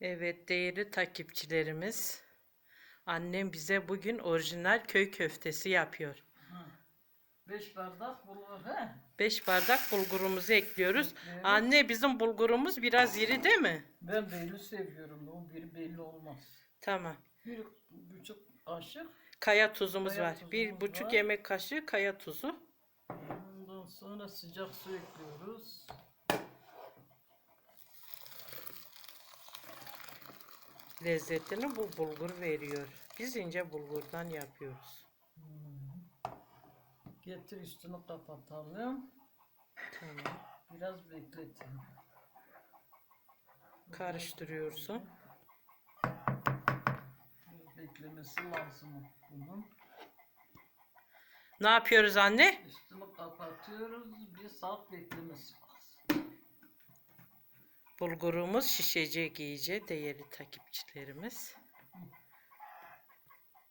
Evet değerli takipçilerimiz. Annem bize bugün orijinal köy köftesi yapıyor. Ha. Beş bardak bulgur he. 5 bardak bulgurumuzu ekliyoruz. Evet. Anne bizim bulgurumuz biraz iri değil mi? Ben belli seviyorum. O bir belli olmaz. Tamam. Bir buçuk kaşık. Kaya tuzumuz Kaya var. tuzumuz bir buçuk var. yemek kaşığı kaya tuzu. Ondan sonra sıcak su ekliyoruz. Lezzetini bu bulgur veriyor. Biz ince bulgurdan yapıyoruz. Getir üstünü kapatalım. Tamam. Biraz bekletelim. Karıştırıyorsun. Beklemesi lazım bunun. Ne yapıyoruz anne? Üstünü kapatıyoruz. Bir saat beklemesi lazım. Bulgurumuz şişecek iyice değerli takipçilerimiz.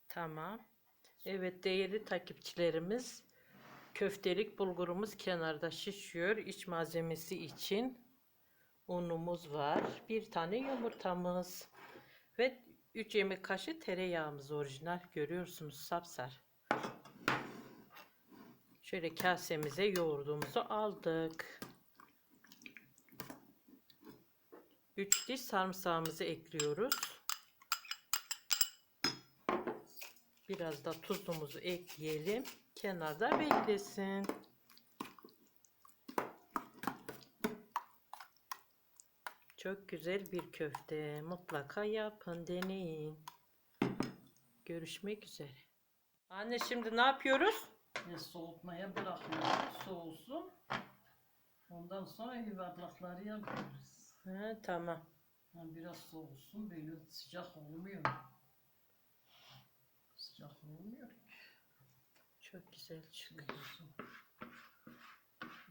Tamam. Evet değerli takipçilerimiz köftelik bulgurumuz kenarda şişiyor. İç malzemesi için unumuz var. Bir tane yumurtamız ve 3 yemek kaşığı tereyağımız orijinal görüyorsunuz sapsar. Şöyle kasemize yoğurdumuzu aldık. 3 diş sarımsağımızı ekliyoruz. Biraz da tuzumuzu ekleyelim. Kenarda beklesin. Çok güzel bir köfte. Mutlaka yapın, deneyin. Görüşmek üzere. Anne şimdi ne yapıyoruz? Ve soğutmaya bırakıyoruz. Soğusun. Ondan sonra yuvarlakları yapıyoruz. Ha, tamam. Ha, biraz soğusun. Böyle sıcak olmuyor. Sıcak olmuyor. Çok güzel çıkıyor.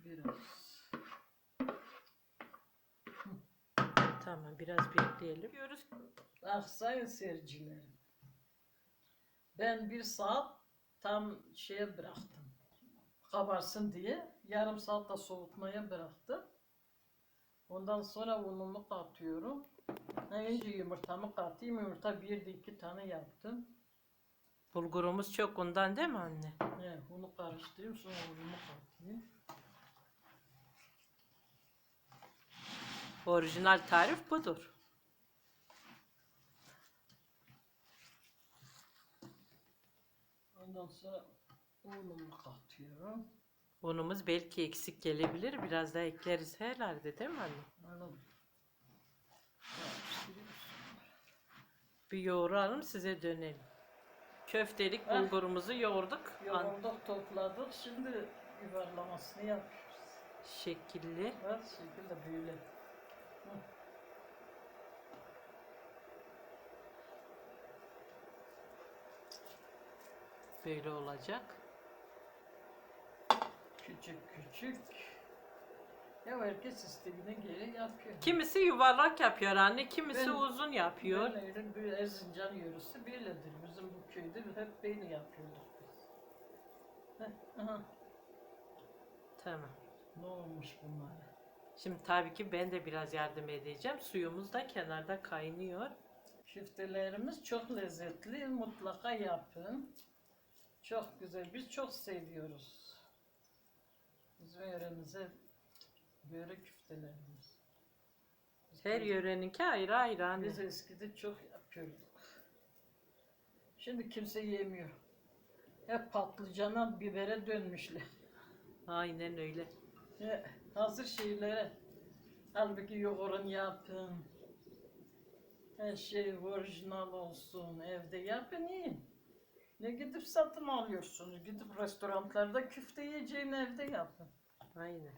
Biraz. Tamam biraz bekleyelim. Diyoruz. Ah sayın seyircilerim. Ben bir saat tam şeye bıraktım. Kabarsın diye. Yarım saat da soğutmaya bıraktım. Ondan sonra unumu katıyorum. Önce yumurtamı katayım. Yumurta bir de iki tane yaptım. Bulgurumuz çok ondan değil mi anne? Evet, bunu karıştırayım sonra unumu katayım. Orijinal tarif budur. Ondan sonra unumu katıyorum. Unumuz belki eksik gelebilir. Biraz daha ekleriz herhalde değil mi anne? Anladım. Karıştırayım. Bir yoğuralım size dönelim. Köftelik Heh. bulgurumuzu yoğurduk. Yoğurduk topladık. Şimdi yuvarlamasını yapıyoruz. şekilli. Her şekilde böyle. Hı. Böyle olacak. Küçük küçük. Ya herkes istediğine göre yapıyor. Kimisi yuvarlak yapıyor anne, kimisi Ben- uzun yapıyor. Ben öyle bir Erzincan yöresi böyledir. Bizim bu köyde hep böyle yapıyorduk biz. Heh, aha. Tamam. Ne olmuş bunlara? Şimdi tabii ki ben de biraz yardım edeceğim. Suyumuz da kenarda kaynıyor. Köftelerimiz çok lezzetli. Mutlaka yapın. Çok güzel. Biz çok seviyoruz. Bizim yöremize göre köftelerimiz. Biz Her yöreninki ayrı ayrı anne. Biz eskide çok yapıyorduk. Şimdi kimse yemiyor. Hep patlıcana, bibere dönmüşler. Aynen öyle. Ya, hazır şeylere. Halbuki yoğurun yapın. Her şey orijinal olsun. Evde yapın yiyin. Ne gidip satın alıyorsunuz? Gidip restoranlarda küfte yiyeceğin evde yapın. Aynen.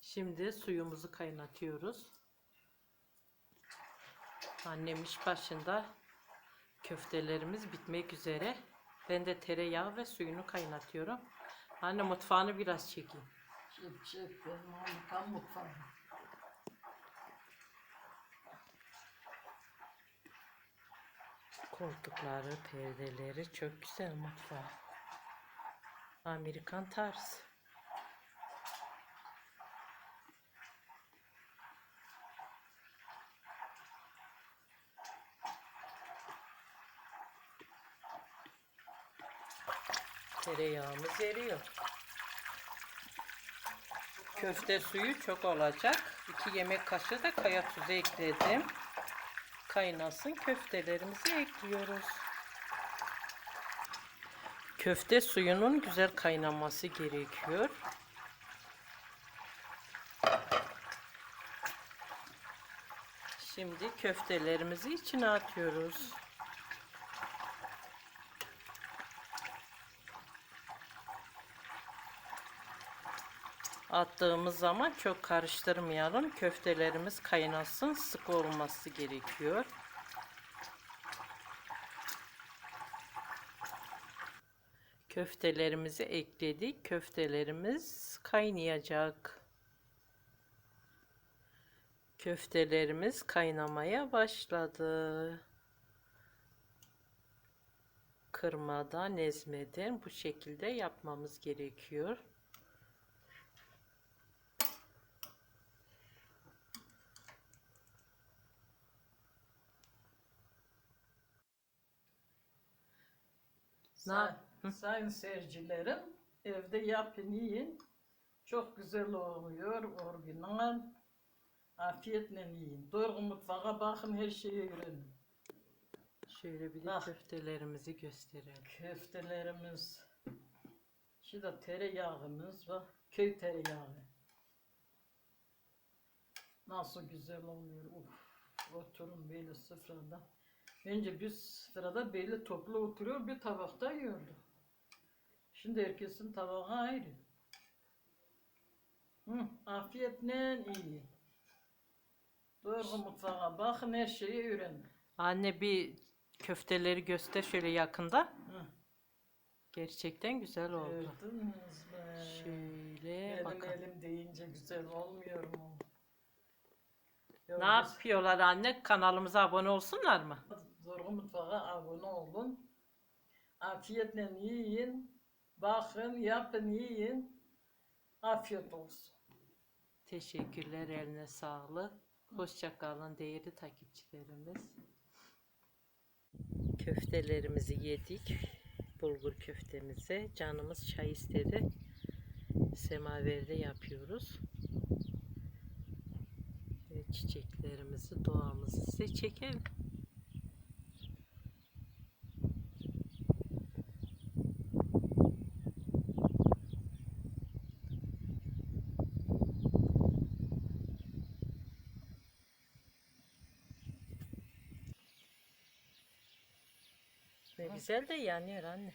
Şimdi suyumuzu kaynatıyoruz. Annem iş başında köftelerimiz bitmek üzere. Ben de tereyağı ve suyunu kaynatıyorum. Anne mutfağını biraz çekeyim. Çek çek benim harika mutfağım. Koltukları, perdeleri çok güzel mutfağı. Amerikan tarz. Tereyağımız eriyor. Köfte suyu çok olacak. 2 yemek kaşığı da kaya tuzu ekledim. Kaynasın köftelerimizi ekliyoruz. Köfte suyunun güzel kaynaması gerekiyor. Şimdi köftelerimizi içine atıyoruz. Attığımız zaman çok karıştırmayalım. Köftelerimiz kaynasın, sık olması gerekiyor. Köftelerimizi ekledik. Köftelerimiz kaynayacak. Köftelerimiz kaynamaya başladı. Kırmadan, ezmeden bu şekilde yapmamız gerekiyor. Say- sayın seyircilerim, evde yapın yiyin. Çok güzel oluyor, orijinal. Afiyetle yiyin. Doğru mutfağa bakın, her şeyi öğrenin. Şöyle bir de Ah. köftelerimizi gösterelim. Köftelerimiz, şurada tereyağımız var, köy tereyağı. Nasıl güzel oluyor. Uf, oturun böyle sofrada. Önce biz sırada böyle toplu oturuyor, bir tabakta yiyorduk. Şimdi herkesin tabağı ayrı. Hı, afiyetle iyi. Doğru mutfağa bakın, her şeyi öğrenin. Anne bir köfteleri göster şöyle yakında. Hı. Gerçekten güzel oldu. Gördünüz mü? Şöyle Benim bakalım. elim deyince güzel olmuyor mu? Ne yapıyorlar anne? Kanalımıza abone olsunlar mı? Zorlu Mutfağa abone olun. Afiyetle yiyin. Bakın, yapın, yiyin. Afiyet olsun. Teşekkürler eline sağlık. Hoşça kalın değerli takipçilerimiz. Köftelerimizi yedik. Bulgur köftemizi. Canımız çay istedi. Semaverde yapıyoruz. Ve çiçeklerimizi, doğamızı size çekelim. Ne güzel de yanıyor anne.